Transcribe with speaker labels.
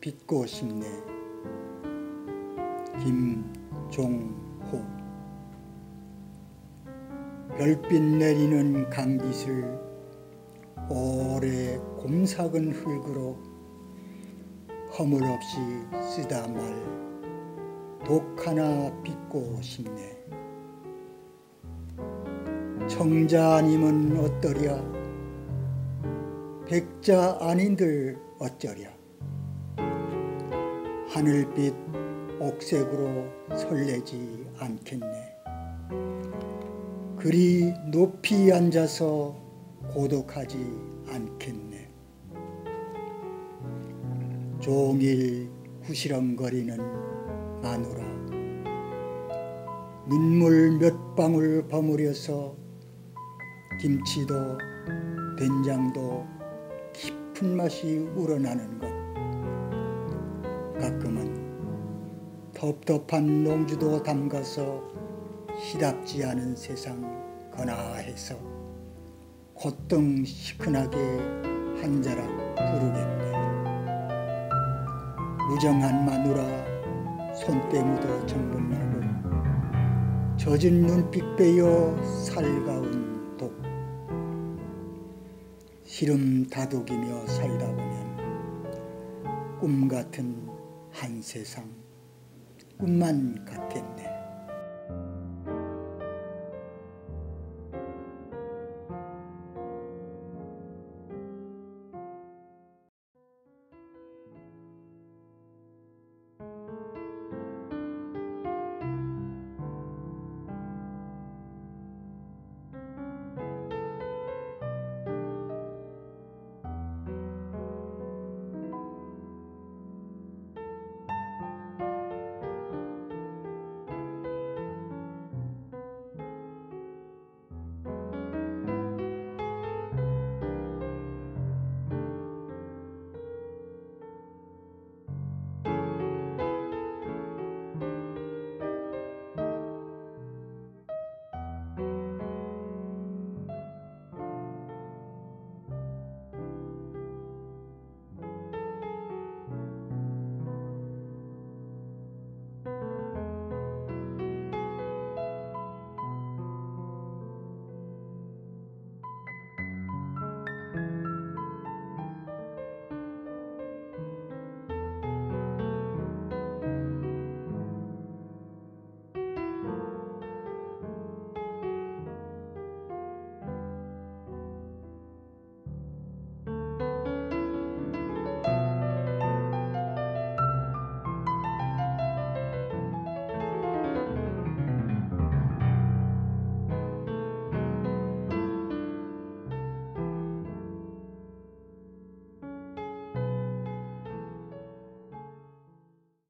Speaker 1: 빚고 싶네. 김종호. 별빛 내리는 강빛을 오래 곰삭은 흙으로 허물없이 쓰다 말 독 하나 빚고 싶네. 청자님은 어떠랴 백자 아닌들 어쩌랴. 하늘빛 옥색으로 설레지 않겠네. 그리 높이 앉아서 고독하지 않겠네. 종일 구시렁거리는 마누라. 눈물 몇 방울 버무려서 김치도 된장도 깊은 맛이 우러나는 것. 가끔은 텁텁한 농주도 담가서 시답지 않은 세상 거나해서 콧등 시큰하게 한 자락 부르겠네. 무정한 마누라 손때 묻어 정분나고 젖은 눈빛 빼어 살가운 독 시름 다독이며 살다 보면 꿈 같은 한 세상 꿈만 같겠네